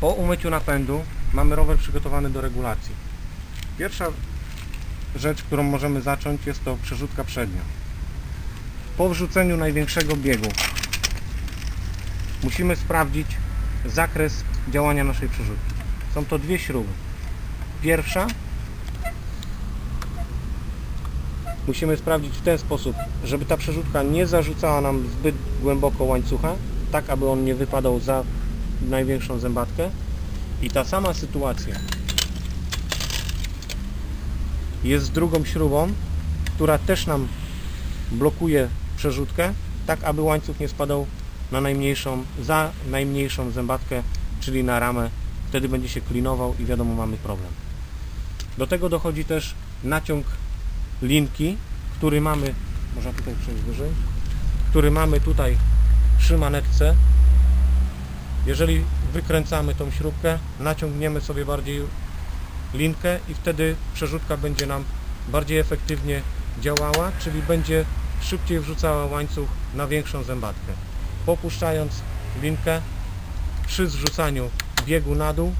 Po umyciu napędu mamy rower przygotowany do regulacji. Pierwsza rzecz, którą możemy zacząć jest to przerzutka przednia. Po wrzuceniu największego biegu musimy sprawdzić zakres działania naszej przerzutki. Są to dwie śruby. Pierwsza musimy sprawdzić w ten sposób, żeby ta przerzutka nie zarzucała nam zbyt głęboko łańcucha, tak aby on nie wypadał za największą zębatkę. I ta sama sytuacja jest z drugą śrubą, która też nam blokuje przerzutkę, tak aby łańcuch nie spadał na najmniejszą, za najmniejszą zębatkę, czyli na ramę. Wtedy będzie się klinował i wiadomo mamy problem. Do tego dochodzi też naciąg linki, który mamy, można tutaj przejść wyżej, który mamy tutaj przy manetce. Jeżeli wykręcamy tą śrubkę, naciągniemy sobie bardziej linkę i wtedy przerzutka będzie nam bardziej efektywnie działała, czyli będzie szybciej wrzucała łańcuch na większą zębatkę. Popuszczając linkę przy zrzucaniu biegu na dół,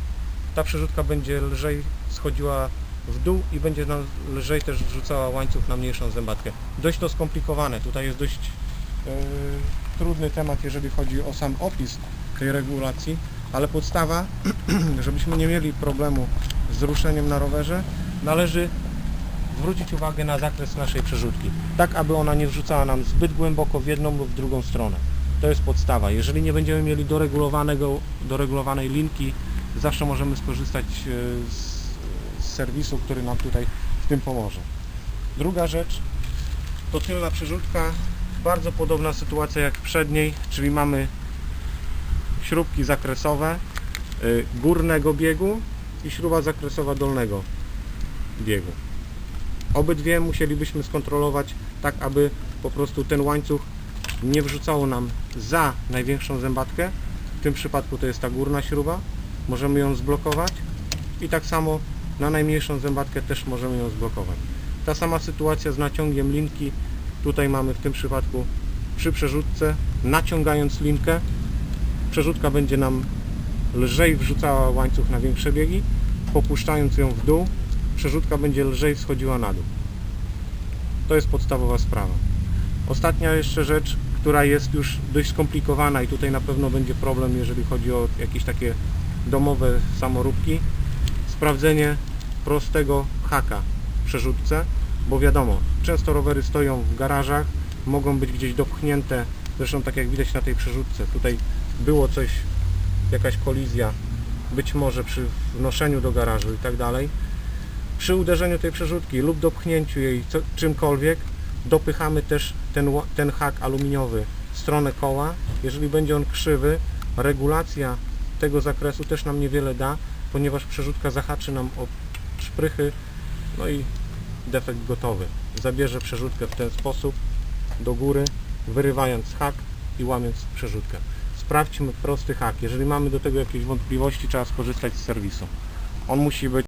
ta przerzutka będzie lżej schodziła w dół i będzie nam lżej też wrzucała łańcuch na mniejszą zębatkę. Dość to skomplikowane, tutaj jest dość e, trudny temat, jeżeli chodzi o sam opis tej regulacji, ale podstawa, żebyśmy nie mieli problemu z ruszeniem na rowerze, należy zwrócić uwagę na zakres naszej przerzutki, tak aby ona nie wrzucała nam zbyt głęboko w jedną lub w drugą stronę. To jest podstawa. Jeżeli nie będziemy mieli doregulowanego, doregulowanej linki, zawsze możemy skorzystać e, z, serwisu, który nam tutaj w tym pomoże. Druga rzecz to tylna przerzutka. Bardzo podobna sytuacja jak przedniej, czyli mamy śrubki zakresowe y, górnego biegu i śruba zakresowa dolnego biegu. Obydwie musielibyśmy skontrolować tak, aby po prostu ten łańcuch nie wrzucało nam za największą zębatkę. W tym przypadku to jest ta górna śruba. Możemy ją zblokować i tak samo na najmniejszą zębatkę też możemy ją zblokować. Ta sama sytuacja z naciągiem linki. Tutaj mamy w tym przypadku przy przerzutce, naciągając linkę, przerzutka będzie nam lżej wrzucała łańcuch na większe biegi, popuszczając ją w dół, przerzutka będzie lżej schodziła na dół. To jest podstawowa sprawa. Ostatnia jeszcze rzecz, która jest już dość skomplikowana i tutaj na pewno będzie problem, jeżeli chodzi o jakieś takie domowe samoróbki. Sprawdzenie prostego haka w przerzutce, bo wiadomo, często rowery stoją w garażach, mogą być gdzieś dopchnięte, zresztą tak jak widać na tej przerzutce, tutaj było coś, jakaś kolizja, być może przy wnoszeniu do garażu i tak dalej. Przy uderzeniu tej przerzutki lub dopchnięciu jej co, czymkolwiek, dopychamy też ten, ten hak aluminiowy w stronę koła. Jeżeli będzie on krzywy, regulacja tego zakresu też nam niewiele da, ponieważ przerzutka zahaczy nam o szprychy, no i defekt gotowy. Zabierze przerzutkę w ten sposób do góry, wyrywając hak i łamiąc przerzutkę. Sprawdźmy prosty hak. Jeżeli mamy do tego jakieś wątpliwości, trzeba skorzystać z serwisu. On musi być